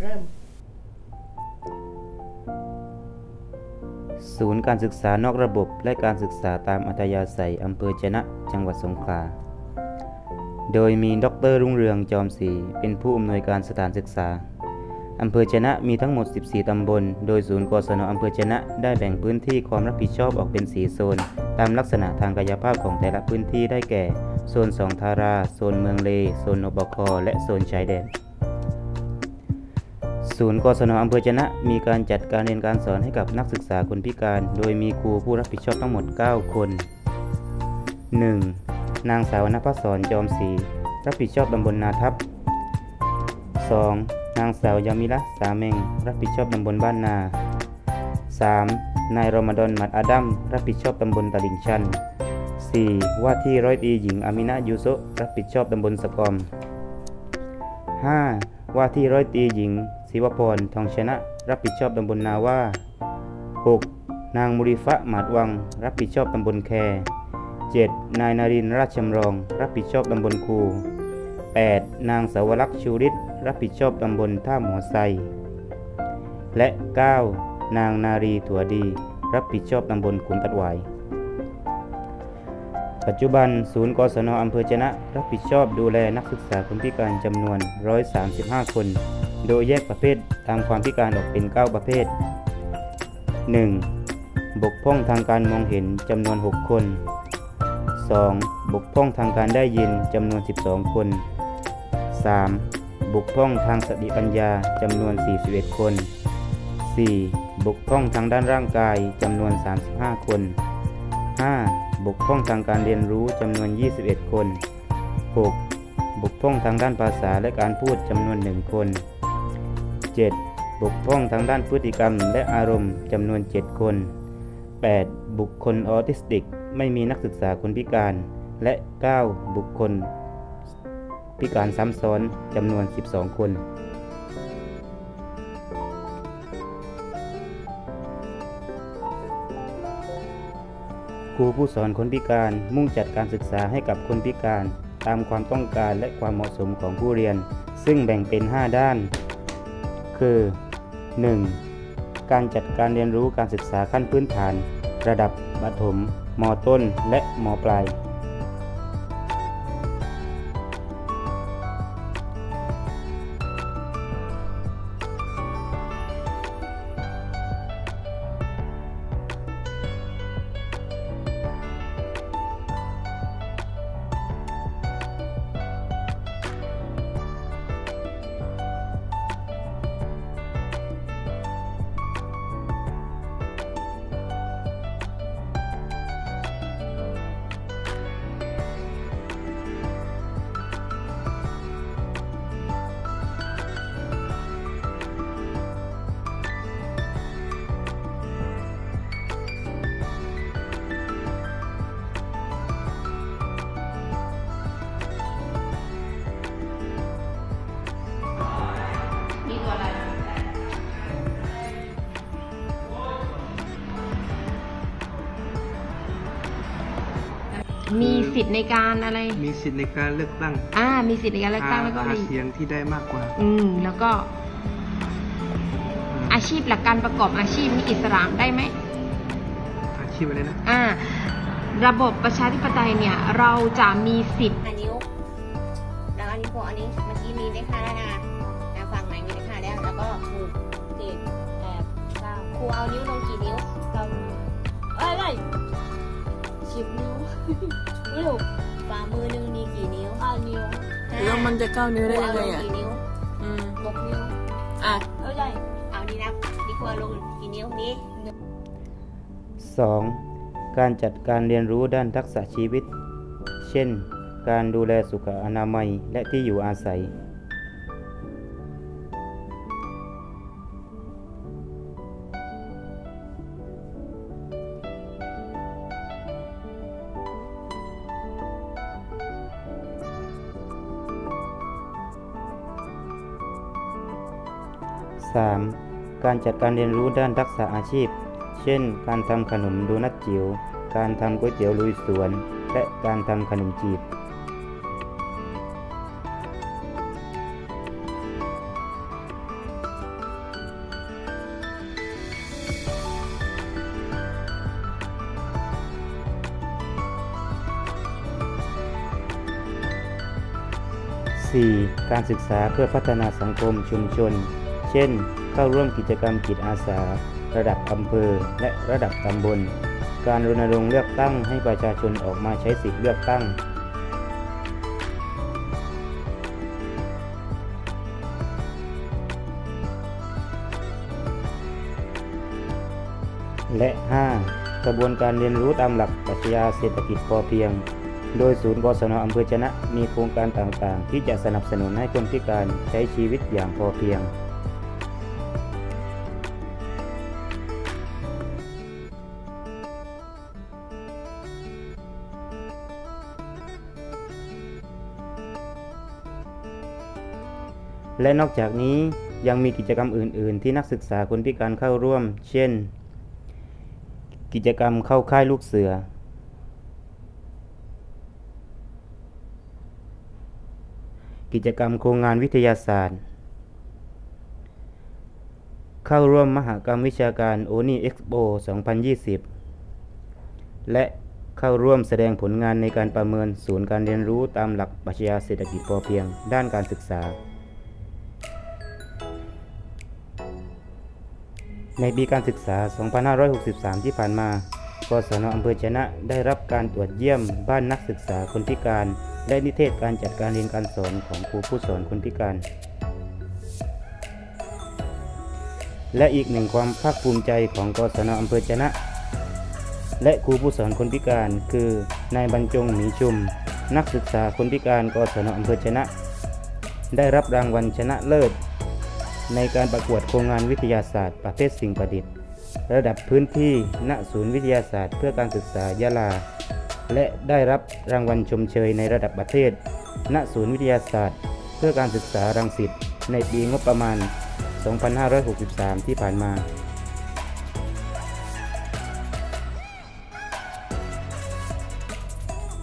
เริ่ม ศูนย์การศึกษานอกระบบและการศึกษาตามอัธยาศัยอำเภอจะนะ จังหวัดสงขลา โดยมีดรรุ่งเรืองจอมศรีเป็นผู้อำนวยการสถานศึกษาอำเภอจะนะมีทั้งหมด 14 ตำบล โดยศูนย์กศนอำเภอจะนะ ได้แบ่งพื้นที่ความรับผิดชอบออกเป็น 4 โซน ตามลักษณะทางกายภาพของแต่ละพื้นที่ได้แก่ โซน2ทารา โซนเมืองเล โซนนบคและโซนชายแดน ศูนย์กศนอำเภอจนะ มีการจัดการเรียนการสอนให้กับนักศึกษาคนพิการ โดยมีครูผู้รับผิดชอบทั้งหมด 9 คน 1. นางสาวนภศรจอมศรีรับผิดชอบตำบลนาทับ 2. นางสาวยามิละสาเมงรับผิดชอบตำบลบ้านนา 3. นายรอมฎอนมัดอาดัมรับผิดชอบตำบลตลิ่งชัน 4. ว่าที่ร้อยตีหญิงอามินะยูโซรับผิดชอบตำบลสะกอม 5. ว่าที่ร้อยตีหญิง ศิวพรทองชนะ รับผิดชอบตำบลนาว่า 6. นางมุริฟะหมาดวัง รับผิดชอบตำบลแค 7. นายนารินราชชำรอง รับผิดชอบตำบลคู 8. นางสาวรักษ์ชูฤทธิ์รับผิดชอบตำบลท่าหมอไซ และ 9. นางนารีถั่วดี รับผิดชอบตำบลขุนตัดหวาย ปัจจุบันศูนย์กศนอำเภอจนะ รับผิดชอบดูแลนักศึกษาคนพิการจำนวน 135 คน โดยแยกประเภทตามความพิการออกเป็น 9 ประเภท 1. บกพร่องทางการมองเห็นจำนวน 6 คน 2. บกพร่องทางการได้ยินจำนวน 12 คน 3. บกพร่องทางสติปัญญาจำนวน 41 คน 4. บกพร่องทางด้านร่างกายจำนวน 35 คน 5. บกพร่องทางการเรียนรู้จำนวน 21 คน 6. บกพร่องทางด้านภาษาและการพูดจำนวน 1 คน 7. บกพร่องทางด้านพฤติกรรมและอารมณ์จำนวน 7 คน 8. บุคคลออทิสติก ไม่มีนักศึกษาคนพิการ และ 9. บุคคลพิการซ้ำซ้อนจำนวน 12 คน รูผู้สอนคนพิการมุ่งจัดการศึกษาให้กับคนพิการ ตามความต้องการและความเหมาะสมของผู้เรียน ซึ่งแบ่งเป็น 5 ด้าน คือ 1. การจัดการเรียนรู้การศึกษาขั้นพื้นฐาน ระดับประถมมต้น และมปลาย สิทธิ์ในการอะไร มีสิทธิ์ในการเลือกตั้งอ่า มีสิทธิ์ในการเลือกตั้งแล้วก็หามีเสียงที่ได้มากกว่า อืม แล้วก็ อาชีพหลักการประกอบอาชีพนี่อิสระได้ไหมอาชีพอะไรนะ อ่า ระบบประชาธิปไตยเนี่ย เราจะมีสิทธิ์อันนิ้ว แล้วอันนี้พวกอันนี้เมื่อกี้มีเลขห้าแล้วนะนะฝั่งไหนมีเลขห้าแล้ว แล้วก็หกเจ็ดแปดเก้าครูเอานิ้วลงกี่นิ้วเก้านิ้วเอ้ยไม่สิบนิ้ว นิ้วฝ่ามือหนึ่งมีกี่นิ้วห้านิ้วแล้วมันจะเก้านิ้วได้ยังไงครูเอาลอะกี่นิ้วอืมหกนิ้วอะเอ้ยได้เอานี่นับนี่ครูเอาลงกี่นิ้วนี้ 2. การจัดการเรียนรู้ด้านทักษะชีวิต เช่น การดูแลสุขอนามัยและที่อยู่อาศัย 3. การจัดการเรียนรู้ด้านทักษะอาชีพ เช่น การทำขนมโดนัทจิ๋ว การทำก๋วยเตี๋ยวลุยสวน และการทำขนมจีบ 4. การศึกษาเพื่อพัฒนาสังคมชุมชน เช่น เข้าร่วมกิจกรรมจิตอาสา ระดับอำเภอ และระดับตำบล การรณรงค์เลือกตั้งให้ประชาชนออกมาใช้สิทธิเลือกตั้ง และ 5. กระบวนการเรียนรู้ตามหลักปรัชญาเศรษฐกิจพอเพียงโดยศูนย์กศนอำเภอชนะมีโครงการต่างๆ ที่จะสนับสนุนให้คนพิการใช้ชีวิตอย่างพอเพียง และนอกจากนี้ยังมีกิจกรรมอื่น ๆ ที่นักศึกษาคนพิการเข้าร่วม เช่น กิจกรรมเข้าค่ายลูกเสือ กิจกรรมโครงงานวิทยาศาสตร์ เข้าร่วมมหกรรมวิชาการโอนีเอ็กซ์โป2020 และเข้าร่วมแสดงผลงานในการประเมินศูนย์การเรียนรู้ตามหลักปรัชญาเศรษฐกิจพอเพียง ด้านการศึกษา ในปีการศึกษา 2563 ที่ผ่านมา กศนอำเภอชนะได้รับการตรวจเยี่ยมบ้านนักศึกษาคนพิการ และนิเทศการจัดการเรียนการสอนของครูผู้สอนคนพิการ และอีกหนึ่งความภาคภูมิใจของกศนอำเภอชนะ และครูผู้สอนคนพิการ คือนายบรรจงหมีชุม นักศึกษาคนพิการกศนอำเภอชนะ ได้รับรางวัลชนะเลิศ ในการประกวดโครงงานวิทยาศาสตร์ ประเภทสิ่งประดิษฐ์ ระดับพื้นที่ณศูนย์วิทยาศาสตร์ เพื่อการศึกษายะลา และได้รับรางวัลชมเชยในระดับประเทศ ณศูนย์วิทยาศาสตร์ เพื่อการศึกษารังสิตในปีงบประมาณ 2563 ที่ผ่านมา